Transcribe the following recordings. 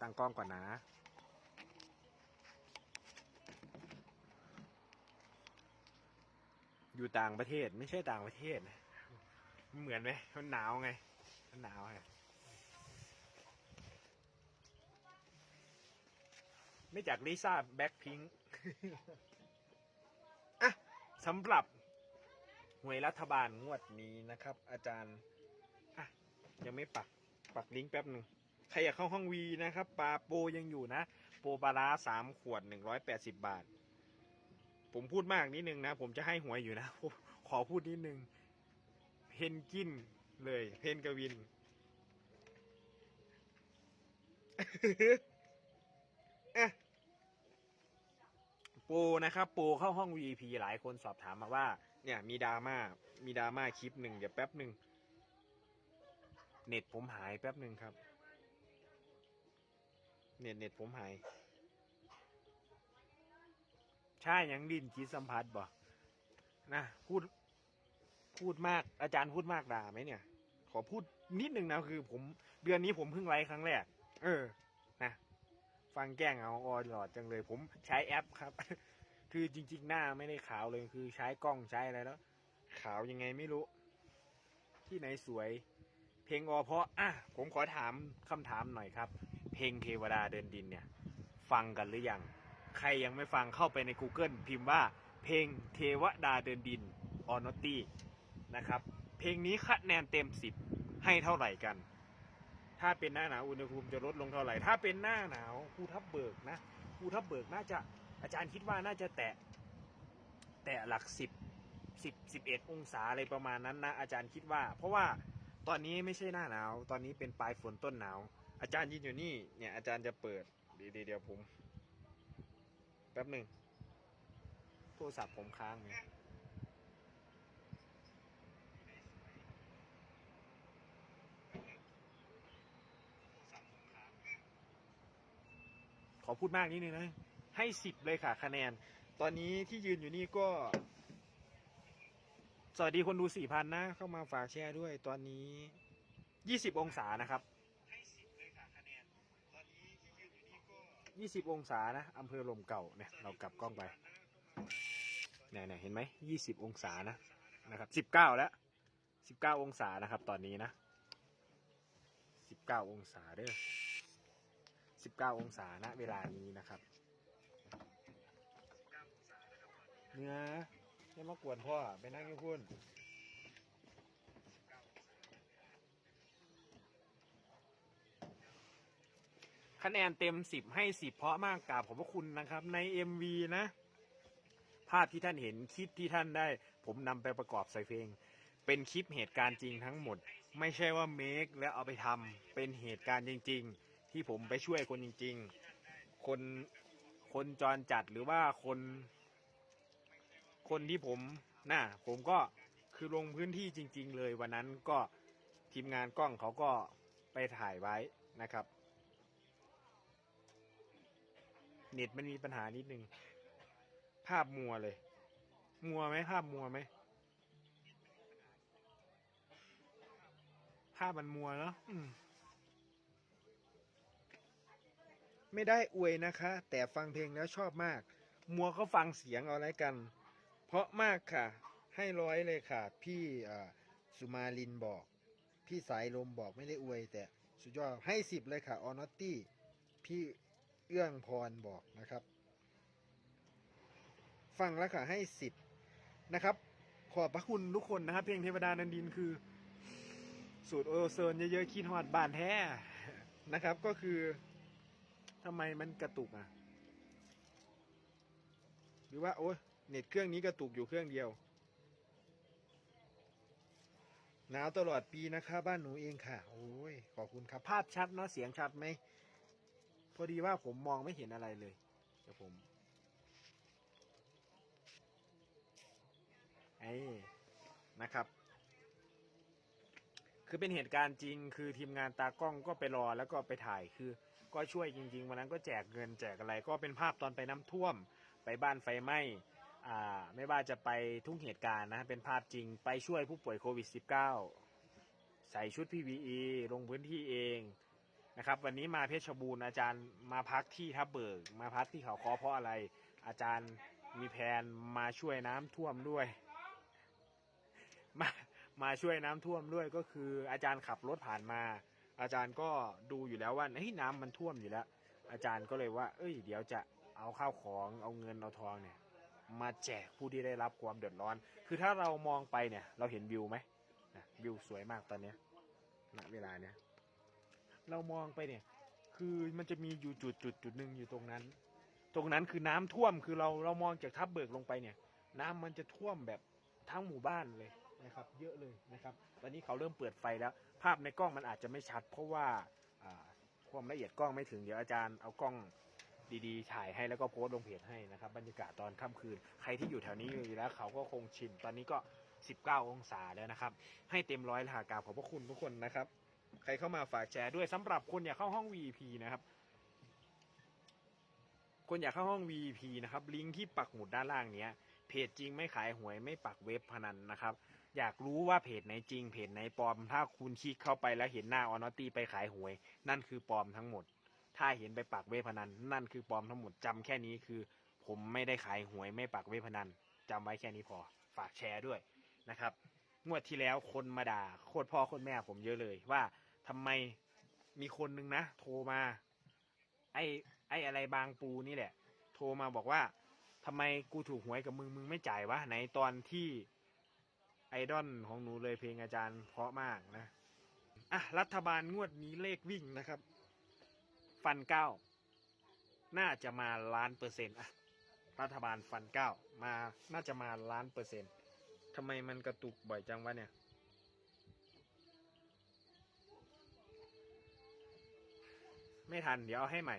ตั้งกล้องก่อนนะ อยู่ต่างประเทศไม่ใช่ต่างประเทศนะเหมือนไหมมันหนาวไง มันหนาวไงไม่จากลิซ่าแบ็คพิงค์อะสำหรับหวยรัฐบาลงวดนี้นะครับ อาจารย์ อะ ยังไม่ปัก ปักลิงก์แป๊บหนึ่ง ใครอยากเข้าห้องวีนะครับปลาโปยังอยู่นะ โปปลาร้าสามขวดหนึ่งร้อยแปดสิบบาท ผมพูดมากนิดนึงนะ ผมจะให้หวยอยู่นะ ขอพูดนิดนึง เพนกินเลย เพนกวิน อะปรนะครับปรเข้าห้อง VIP หลายคนสอบถามมาว่า เนี่ยมีดราม่ามีดราม่าคลิปหนึ่งเดี๋ยวแป๊บหนึ่งเน็ตผมหายแป๊บหนึ่งครับ เน็ตเน็ตผมหายใช่ยังดินคิดสัมผัสบ่นะพูดพูดมากอาจารย์พูดมากด่าไหมเนี่ย ขอพูดนิดหนึ่งนะคือ ผมเดือนนี้ผมเพิ่งไลฟ์ครั้งแรก เออ นะ ฟังแก้งเอาออหลอดจังเลย ผมใช้แอปครับ คือจริง ๆ หน้าไม่ได้ขาวเลยคือใช้กล้องใช้อะไรแล้ว ขาวยังไงไม่รู้ ที่ไหนสวย เพลงอเพราะอะผมขอถามคำถามหน่อยครับ เพลงเทวดาเดินดินเนี่ยฟังกันหรือยัง ใครยังไม่ฟังเข้าไปใน Google พิมพ์ว่าเพลงเทวดาเดินดินออนอตตี้นะครับ เพลงนี้คะแนนเต็ม 10 ให้เท่าไหร่กัน ถ้าเป็นหน้าหนาวอุณหภูมิจะลดลงเท่าไหร่ ถ้าเป็นหน้าหนาวภูทับเบิกนะภูทับเบิกน่าจะอาจารย์คิดว่าน่าจะแตะแตะหลักสิบสิบสิบเอ็ดองศาอะไรประมาณนั้นนะอาจารย์คิดว่า เพราะว่าตอนนี้ไม่ใช่หน้าหนาว ตอนนี้เป็นปลายฝนต้นหนาว อาจารย์ยืนอยู่นี่ เนี่ย อาจารย์จะเปิดเดี๋ยวเดี๋ยวเดี๋ยวผมแป๊บหนึ่งโทรศัพท์ผมค้างเลยขอพูดมากนิดนึงนะ ให้สิบเลยค่ะ คะแนน ตอนนี้ที่ยืนอยู่นี่ก็ สวัสดีคนดูสี่พันนะ เข้ามาฝากแชร์ด้วย ตอนนี้ยี่สิบองศานะครับ ให้สิบเลยค่ะคะแนน ตอนนี้ที่ยืนอยู่นี่ก็ ยี่สิบองศานะอำเภอลมเก่าเนี่ยเรากลับกล้องไปเนี่ยเนี่ยเห็นไหมยี่สิบองศานะนะครับสิบเก้าแล้วสิบเก้าองศานะครับ ตอนนี้นะสิบเก้าองศาเด้อสิบเก้าองศาณเวลานี้นะครับเนื้อไม่มากวนพ่อไปนั่งอยี่พุ่น คะแนนเต็มสิบให้สิบเพราะมากกราบขอบพระคุณนะครับ ใน MV นะ ภาพที่ท่านเห็นคลิปที่ท่านได้ ผมนำไปประกอบใส่เพลง เป็นคลิปเหตุการณ์จริงทั้งหมด ไม่ใช่ว่าเมคแล้วเอาไปทำเป็นเหตุการณ์จริง ๆ ที่ผมไปช่วยคนจริง ๆ คนคนจรจัดหรือว่าคน คนที่ผมน่ะผมก็คือลงพื้นที่จริง ๆ เลยวันนั้นก็ทีมงานกล้องเขาก็ไปถ่ายไว้นะครับ เน็ตมันมีปัญหานิดนึง ภาพมัวเลย มัวไหมภาพมัวไหม ภาพมันมัวเนาะมไม่ได้อวยนะคะ แต่ฟังเพลงแล้วชอบมาก มัวก็ฟังเสียงเอาอะไรกัน เพราะมากค่ะ ให้ร้อยเลยค่ะ พี่สุมาลินบอก พี่สายลมบอกไม่ได้อวย แต่สุดยอดให้สิบเลยค่ะออนอตตี้พี่ เอื้องพรบอกนะครับ ฟังแล้วค่ะให้สิบนะครับ ขอบพระคุณทุกคนนะครับ เพลงเทวดานันดินคือ สูตรโอโซนเยอะๆคิดฮอดบานแท้นะครับ ก็คือทำไมมันกระตุกอะ หรือว่าโอ้ยเน็ตเครื่องนี้กระตุกอยู่เครื่องเดียวหนาวตลอดปีนะคะบ้านหนูเองค่ะ โอ้ยขอบคุณครับ ภาพชัดเนาะเสียงชัดไหม พอดีว่าผมมองไม่เห็นอะไรเลยเดี๋ยวผมไอ้นะครับ คือเป็นเหตุการณ์จริง คือทีมงานตากล้องก็ไปรอแล้วก็ไปถ่ายคือ ก็ช่วยจริง ๆ วันนั้นก็แจกเงินแจกอะไร ก็เป็นภาพตอนไปน้ำท่วม ไปบ้านไฟไหม้อ่าไม่ว่าจะไปทุกเหตุการณ์นะเป็นภาพจริงไปช่วยผู้ป่วยโควิด -19 ใส่ชุด PPE ลงพื้นที่เอง นะครับวันนี้มาเพชรบูรณ์อาจารย์มาพักที่ทับเบิก มาพักที่เขาคอเพราะอะไร อาจารย์มีแผนมาช่วยน้ำท่วมด้วยมามาช่วยน้ำท่วมด้วยก็คือ อาจารย์ขับรถผ่านมา อาจารย์ก็ดูอยู่แล้วว่าเฮ้ยน้ำมันท่วมอยู่แล้ว อาจารย์ก็เลยว่า เอ้ย เดี๋ยวจะเอาข้าวของเอาเงินเอาทองเนี่ย มาแจกผู้ที่ได้รับความเดือดร้อน คือถ้าเรามองไปเนี่ย เราเห็นวิวไหมนะวิวสวยมากตอนเนี้ยณเวลาเนี้ย เรามองไปเนี่ย คือมันจะมีอยู่จุดจุดจุดหนึ่งอยู่ตรงนั้น ตรงนั้นคือน้ำท่วมคือเราเรามองจากทับเบิกลงไปเนี่ย น้ำมันจะท่วมแบบทั้งหมู่บ้านเลยนะครับ เยอะเลยนะครับ ตอนนี้เขาเริ่มเปิดไฟแล้ว ภาพในกล้องมันอาจจะไม่ชัด เพราะว่าความละเอียดกล้องไม่ถึงเดี๋ยวอาจารย์เอากล้องดีๆ ถ่ายให้แล้วก็โพสต์ลงเพจให้นะครับ บรรยากาศตอนค่ำคืน ใครที่อยู่แถวนี้อยู่แล้วเขาก็คงชิน ตอนนี้ก็ 19 องศาแล้วนะครับ ให้เต็มร้อยลยค่ะกาบขอบพระคุณทุกคนนะครับ ใครเข้ามาฝากแชร์ด้วยสำหรับคนอยากเข้าห้อง VIP นะครับ คนอยากเข้าห้อง VIP นะครับ ลิงก์ที่ปักหมุดด้านล่างเนี้ยเพจจริงไม่ขายหวยไม่ปักเว็บพนันนะครับ อยากรู้ว่าเพจไหนจริง เพจไหนปลอม ถ้าคุณคลิกเข้าไปแล้วเห็นหน้าออนอตี้ไปขายหวย นั่นคือปลอมทั้งหมด ถ้าเห็นไปปักเว็บพนัน นั่นคือปลอมทั้งหมดจำแค่นี้คือ ผมไม่ได้ขายหวยไม่ปักเว็บพนันจำไว้แค่นี้พอฝากแชร์ด้วยนะครับงวดที่แล้วคนมาด่าโคตรพ่อโคตรแม่ผมเยอะเลยว่า ทำไมมีคนนึงนะโทรมา ไอ้ไอ้อะไรบางปูนี่แหละ โทรมาบอกว่าทำไมกูถูกหวยกับมึงมึงไม่จ่ายวะไหนตอนที่ไอดอลของหนูเลยเพลงอาจารย์เพราะมากนะอะรัฐบาลงวดนี้เลขวิ่งนะครับ ฟันเก้าน่าจะมาล้านเปอร์เซ็นต์อะรัฐบาลฟันเก้ามาน่าจะมาล้านเปอร์เซ็นต์ทำไมมันกระตุกบ่อยจังวะเนี่ย ไม่ทัน เดี๋ยวเอาให้ใหม่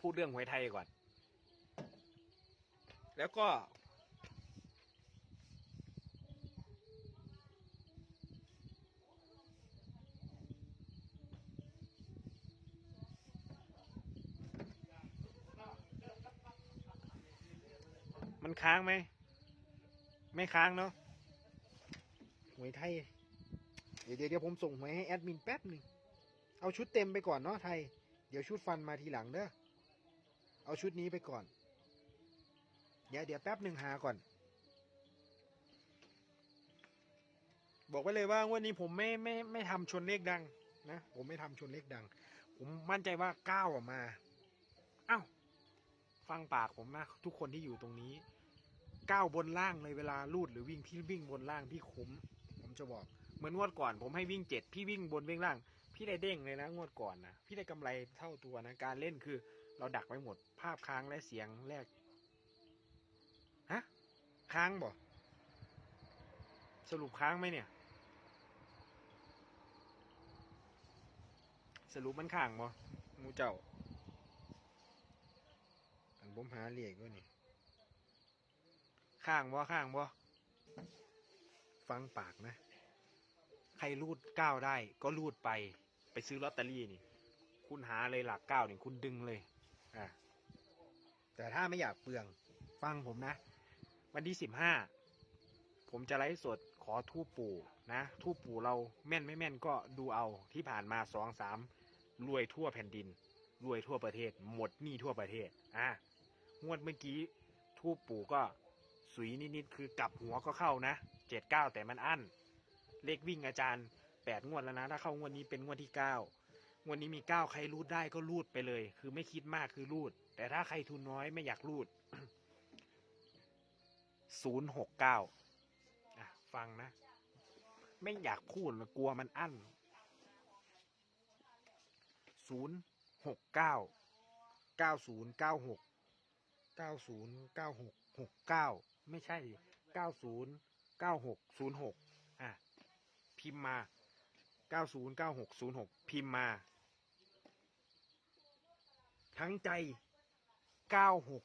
พูดเรื่องหวยไทยก่อน แล้วก็ มันค้างไหม ไม่ค้างเนาะหวยไทย ดี๋ยวเดี๋ยวเดี๋ยวผมส่งหวยให้แอดมินแป๊บหนึ่งเอาชุดเต็มไปก่อนเนาะไทย เดี๋ยวชุดฟันมาทีหลังเด้อเอาชุดนี้ไปก่อน เดี๋ยวเดี๋ยวแป๊บหนึ่งหาก่อน บอกไว้เลยว่าวันนี้ผมไม่ไม่ไม่ทำชนเลขดังนะผมไม่ทำชนเลขดัง ผมมั่นใจว่าก้าวออกมาเอ้าฟังปากผมนะทุกคนที่อยู่ตรงนี้ก้าวบนล่างเลยเวลาลูดหรือวิ่งพี่วิ่งบนล่างพี่คุ้ม ผมจะบอก เหมือนงวดก่อน ผมให้วิ่งเจ็ดพี่วิ่งบนวิ่งล่าง พี่ได้เด้งเลยนะงวดก่อนนะพี่ได้กำไรเท่าตัวนะการเล่นคือ เราดักไว้หมด ภาพค้างและเสียงแรกฮะค้างบ่สรุปค้างไหมเนี่ย สรุปมันค้างบ่มูเจ้าอันผมหาเรียกว่านี่ข้างบ่ข้างบ่ฟังปากนะ ใครรูดเก้าได้ ก็รูดไป ไปซื้อลอตเตอรี่นี่ คุณหาเลยหลักเก้านี่คุณดึงเลย อ่าแต่ถ้าไม่อยากเปลือง ฟังผมนะ วันที่สิบห้าผมจะไลฟ์สดขอทูปปู่นะทูปปู่เราแม่นไม่แม่นก็ดูเอาที่ผ่านมาสองสามรวยทั่วแผ่นดิน รวยทั่วประเทศ หมดหนี้ทั่วประเทศอะงวดเมื่อกี้ทูปปู่ก็สุยนิดๆคือกลับหัวก็เข้านะเจ็ดเก้าแต่มันอั้น เลขวิ่งอาจารย์แปดงวดแล้วนะ ถ้าเข้างวดนี้เป็นงวดที่เก้างวดนี้มีเก้าใครรูดได้ก็รูดไปเลย คือไม่คิดมากคือรูด แต่ถ้าใครทุนน้อยไม่อยากรูดศูนย์หกเก้าฟังนะ ไม่อยากพูดกลัวมันอั้นศูนย์หกเก้าเก้าศูนย์เก้าหกเก้าศูนย์เก้าหกหกเก้าไม่ใช่เก้าศูนย์เก้าหกศูนย์หกอะ พิมพ์มาเก้าศูนย์เก้าหกศูนย์หกพิมพ์มา ทั้งใจเก้าหก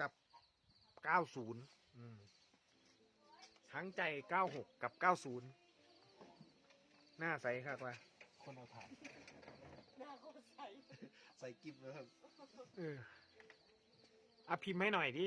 กับเก้าศูนย์ทั้งใจเก้าหกกับเก้าศูนย์หน้าใสครับว่าคนเอาถ่ายหน้าโคตรใสใส่กิฟต์เลยครับเอออะพิมพ์ให้หน่อยดิ